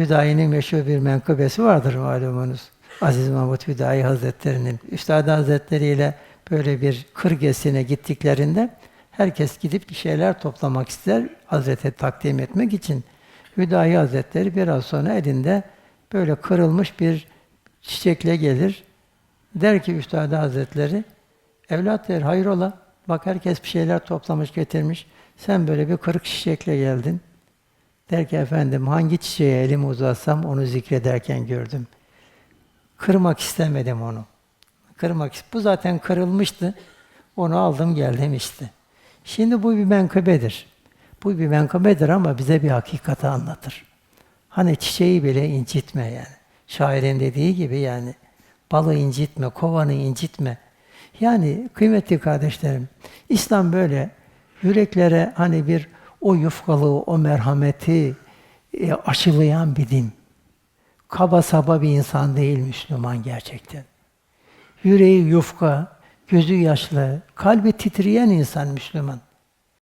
Hüdayi'nin meşhur bir menkıbesi vardır malumunuz. Aziz Mahmud Hüdayi Hazretleri'nin. Üstad Hazretleri ile böyle bir kırgesine gittiklerinde herkes gidip bir şeyler toplamak ister Hazrete takdim etmek için. Hüdayi Hazretleri biraz sonra elinde böyle kırılmış bir çiçekle gelir. Der ki Üstad Hazretleri, evlat der hayrola, bak herkes bir şeyler toplamış getirmiş, sen böyle bir kırık çiçekle geldin. Der ki efendim hangi çiçeğe elimi uzatsam onu zikrederken gördüm. Kırmak istemedim onu. Kırmak Bu zaten kırılmıştı. Onu aldım geldim işte. Şimdi bu bir menkıbedir. Bu bir menkıbedir ama bize bir hakikati anlatır. Hani çiçeği bile incitme yani. Şairin dediği gibi yani. Balı incitme, kovanı incitme. Yani kıymetli kardeşlerim, İslam böyle yüreklere hani bir o yufkalığı, o merhameti e, aşılayan bir din. Kaba saba bir insan değil Müslüman gerçekten. Yüreği yufka, gözü yaşlı, kalbi titreyen insan Müslüman.